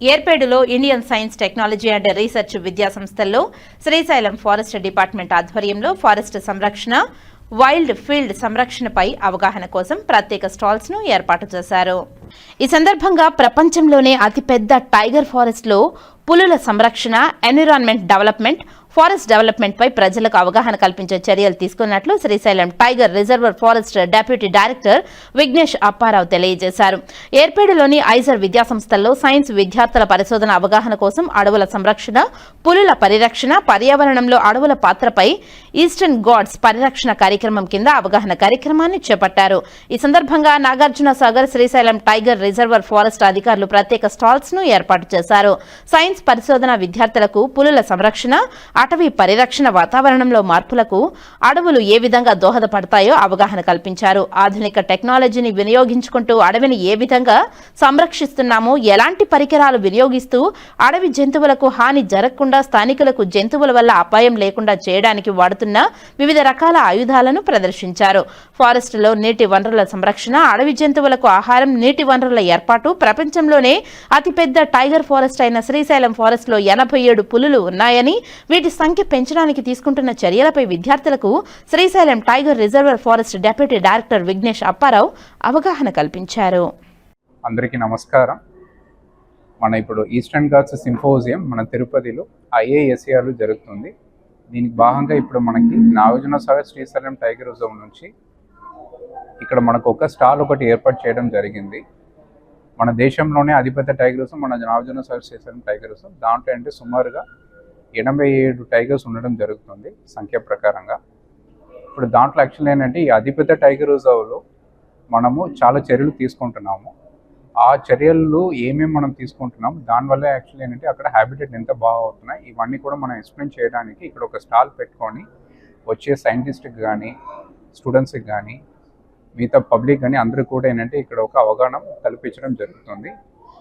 ఏర్పేడులో Indian science technology and research విద్యా సంస్థల్లో Srisailam forest department ఆధ్వర్యంలో ఫారెస్ట్ సంరక్షణ వైల్డ్ ఫీల్డ్ సంరక్షణపై అవగాహన కోసం ప్రత్యేక స్టాల్స్ను ఏర్పాటు చేశారు. ఈ సందర్భంగా ప్రపంచంలోనే అతిపెద్ద టైగర్ ఫారెస్ట్లో పులుల సంరక్షణ ఎన్విరాన్మెంట్ డెవలప్మెంట్ ఫారెస్ట్ డెవలప్మెంట్ పై ప్రజలకు అవగాహన కల్పించే చర్యలు తీసుకున్నట్లు Srisailam tiger reserve forest deputy director Vignesh Apparao తెలియజేశారు. ఏర్పేడులోని ఐజర్ విద్యాసంస్థల్లో సైన్స్ విద్యార్థుల పరిశోధన అవగాహన కోసం అడవుల సంరక్షణ పులుల పరిరక్షణ పర్యావరణంలో అడవుల పాత్రపై ఈస్టర్న్ గాడ్స్ పరిరక్షణ కార్యక్రమం కింద అవగాహన కార్యక్రమాన్ని చేపట్టారు. ఈ సందర్భంగా Nagarjuna Sagar Srisailam tiger reserve forest అధికారులు ప్రత్యేక స్టాల్స్ను ఏర్పాటు చేశారు. సైన్స్ పరిశోధన విద్యార్థులకు పులుల సంరక్షణ అటవీ పరిరక్షణ వాతావరణంలో మార్పులకు అడవులు ఏ విధంగా దోహదపడతాయో అవగాహన కల్పించారు. ఆధునిక టెక్నాలజీని వినియోగించుకుంటూ అడవిని ఏ విధంగా సంరక్షిస్తున్నామో ఎలాంటి పరికరాలు వినియోగిస్తూ అడవి జంతువులకు హాని జరగకుండా స్థానికులకు జంతువుల వల్ల అపాయం లేకుండా చేయడానికి వాడుతున్న వివిధ రకాల ఆయుధాలను ప్రదర్శించారు. ఫారెస్టులో నీటి వనరుల సంరక్షణ అడవి జంతువులకు ఆహారం నీటి వనరుల ఏర్పాటు ప్రపంచంలోనే అతిపెద్ద టైగర్ ఫారెస్ట్ అయిన శ్రీశైలం ఫారెస్ట్లో ఎనభై ఏడు పులులు ఉన్నాయని వీటి సంఖ్య పెంచడానికి తీసుకుంటున్న చర్యలపై విద్యార్థులకు Srisailam tiger reserve forest deputy director Vignesh Apparao అవగాహన కల్పించారు. అందరికీ నమస్కారం. మన ఇప్పుడు ఈస్టర్న్ ఘాట్స్ సింపోజియం మన తిరుపతిలో ఐఏఎస్ఏఆర్లో జరుగుతుంది. దీనికి భాగంగా ఇప్పుడు మనకి నాగార్జున సాగర్ శ్రీశైలం టైగర్ రిజర్వ్ నుంచి ఇక్కడ మనకు ఒక స్టాల్ ఒకటి ఏర్పాటు చేయడం జరిగింది. మన దేశంలోనే అతిపెద్ద టైగర్ రిజర్వ్ మన నాగార్జున సాగర్ శ్రీశైలం టైగర్ రిజర్వ్. దాంట్లో అంటే సుమారుగా ఎనభై ఏడు టైగర్స్ ఉండడం జరుగుతుంది సంఖ్య ప్రకారంగా. ఇప్పుడు దాంట్లో యాక్చువల్ ఏంటంటే ఈ అతిపెద్ద టైగర్ రిజర్వ్లో మనము చాలా చర్యలు తీసుకుంటున్నాము. ఆ చర్యలు ఏమేమి మనం తీసుకుంటున్నాం దానివల్ల యాక్చువల్ ఏంటంటే అక్కడ హ్యాబిటెట్ ఎంత బాగా అవుతున్నాయి ఇవన్నీ కూడా మనం ఎక్స్ప్లెయిన్ చేయడానికి ఇక్కడ ఒక స్టాల్ పెట్టుకొని వచ్చే సైంటిస్ట్కి కానీ స్టూడెంట్స్కి కానీ మిగతా పబ్లిక్ కానీ అందరూ కూడా ఏంటంటే ఇక్కడ ఒక అవగాహన కల్పించడం జరుగుతుంది.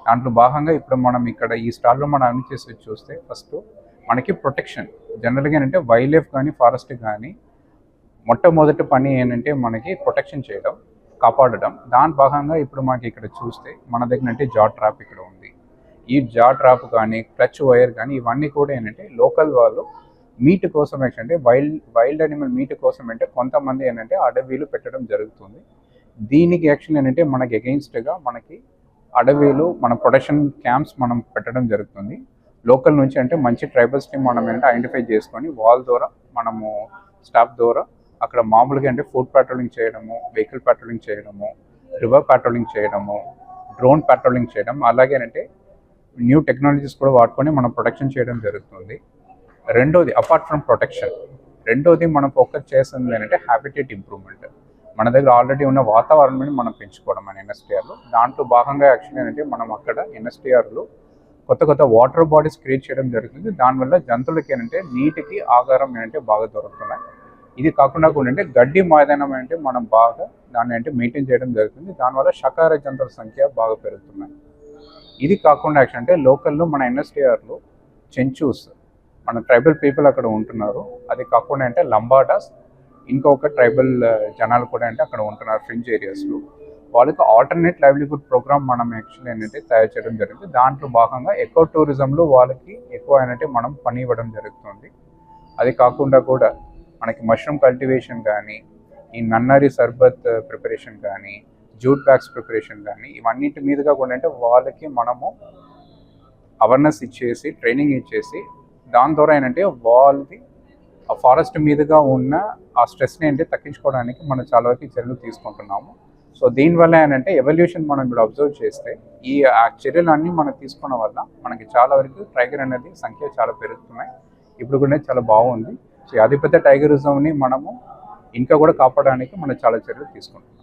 దాంట్లో భాగంగా ఇప్పుడు మనం ఇక్కడ ఈ స్టాల్లో మనం అన్ని చేసి చూస్తే ఫస్ట్ మనకి ప్రొటెక్షన్ జనరల్గా ఏంటంటే వైల్డ్ లైఫ్ కానీ ఫారెస్ట్ కానీ మొట్టమొదటి పని ఏంటంటే మనకి ప్రొటెక్షన్ చేయడం కాపాడడం. దాని భాగంగా ఇప్పుడు మనకి ఇక్కడ చూస్తే మన దగ్గర అంటే జా ట్రాప్ ఇక్కడ ఉంది. ఈ జా ట్రాప్ కానీ క్లచ్ వైర్ కానీ ఇవన్నీ కూడా ఏంటంటే లోకల్ వాళ్ళు మీట్ కోసం ఏంటంటే వైల్డ్ వైల్డ్ అనిమల్ మీట్ కోసం అంటే కొంతమంది ఏంటంటే అడవిలు పెట్టడం జరుగుతుంది. దీనికి యాక్షన్ ఏంటంటే మనకి అగెయిన్స్ట్గా మనకి అడవిలు మన ప్రొటెక్షన్ క్యాంప్స్ మనం పెట్టడం జరుగుతుంది. లోకల్ నుంచి అంటే మంచి ట్రైబల్స్ని మనం ఏంటంటే ఐడెంటిఫై చేసుకొని వాల్ ద్వారా మనము స్టాఫ్ ద్వారా అక్కడ మామూలుగా అంటే ఫుడ్ పెట్రోలింగ్ చేయడము వెహికల్ పెట్రోలింగ్ చేయడము రివర్ పెట్రోలింగ్ చేయడము డ్రోన్ పెట్రోలింగ్ చేయడం అలాగే అంటే న్యూ టెక్నాలజీస్ కూడా వాడుకొని మనం ప్రొటెక్షన్ చేయడం జరుగుతుంది. రెండోది అపార్ట్ ఫ్రమ్ ప్రొటెక్షన్ రెండోది మనం ఫోకస్ చేస్తుంది ఏంటంటే హ్యాబిటేట్ ఇంప్రూవ్మెంట్ మన దగ్గర ఆల్రెడీ ఉన్న వాతావరణాన్ని మనం పెంచుకోవడం మన ఎన్ఎస్టీఆర్లో దాంట్లో భాగంగా యాక్చువల్లీ ఏంటంటే మనం అక్కడ ఎన్ఎస్టీఆర్లో కొత్త కొత్త వాటర్ బాడీస్ క్రియేట్ చేయడం జరుగుతుంది. దానివల్ల జంతువులకి ఏంటంటే నీటికి ఆహారం ఏంటంటే బాగా దొరుకుతున్నాయి. ఇది కాకుండా కూడా అంటే గడ్డి మైదానం అంటే మనం బాగా దాన్ని అంటే మెయింటైన్ చేయడం జరుగుతుంది. దానివల్ల షకార జంతువుల సంఖ్య బాగా పెరుగుతున్నాయి. ఇది కాకుండా యాక్చువల్ అంటే లోకల్లో మన ఎన్ఎస్టీఆర్లో చెంచూస్ మన ట్రైబల్ పీపుల్ అక్కడ ఉంటున్నారు. అది కాకుండా అంటే లంబాడాస్ ఇంకొక ట్రైబల్ జనాలు కూడా అంటే అక్కడ ఉంటున్నారు ఫ్రింజ్ ఏరియాస్లో. వాళ్ళకి ఆల్టర్నేట్ లైవ్లీహుడ్ ప్రోగ్రామ్ మనం యాక్చువల్లీ ఏంటంటే తయారు చేయడం జరిగింది. దాంట్లో భాగంగా ఎక్కువ టూరిజంలో వాళ్ళకి ఎక్కువ ఏంటంటే మనం పని ఇవ్వడం జరుగుతుంది. అది కాకుండా కూడా మనకి మష్రూమ్ కల్టివేషన్ కానీ ఈ నన్నరి సర్బత్ ప్రిపరేషన్ కానీ జూట్ బ్యాగ్స్ ప్రిపరేషన్ కానీ ఇవన్నింటి మీదుగా కూడా అంటే వాళ్ళకి మనము అవేర్నెస్ ఇచ్చేసి ట్రైనింగ్ ఇచ్చేసి దాని ద్వారా ఏంటంటే వాళ్ళది ఆ ఫారెస్ట్ మీదుగా ఉన్న ఆ స్ట్రెస్ని ఏంటంటే తగ్గించుకోవడానికి మనం చాలా వరకు చర్యలు తీసుకుంటున్నాము. సో దీనివల్ల ఏంటంటే ఎవల్యూషన్ మనం ఇప్పుడు అబ్జర్వ్ చేస్తే ఈ ఆ చర్యలన్నీ మనం తీసుకున్న వల్ల మనకి చాలా వరకు టైగర్ అనేది సంఖ్య చాలా పెరుగుతున్నాయి. ఇప్పుడు కూడా చాలా బాగుంది. సో అతిపెద్ద టైగరిజంని మనము ఇంకా కూడా కాపాడడానికి మనం చాలా చర్యలు తీసుకుంటున్నాం.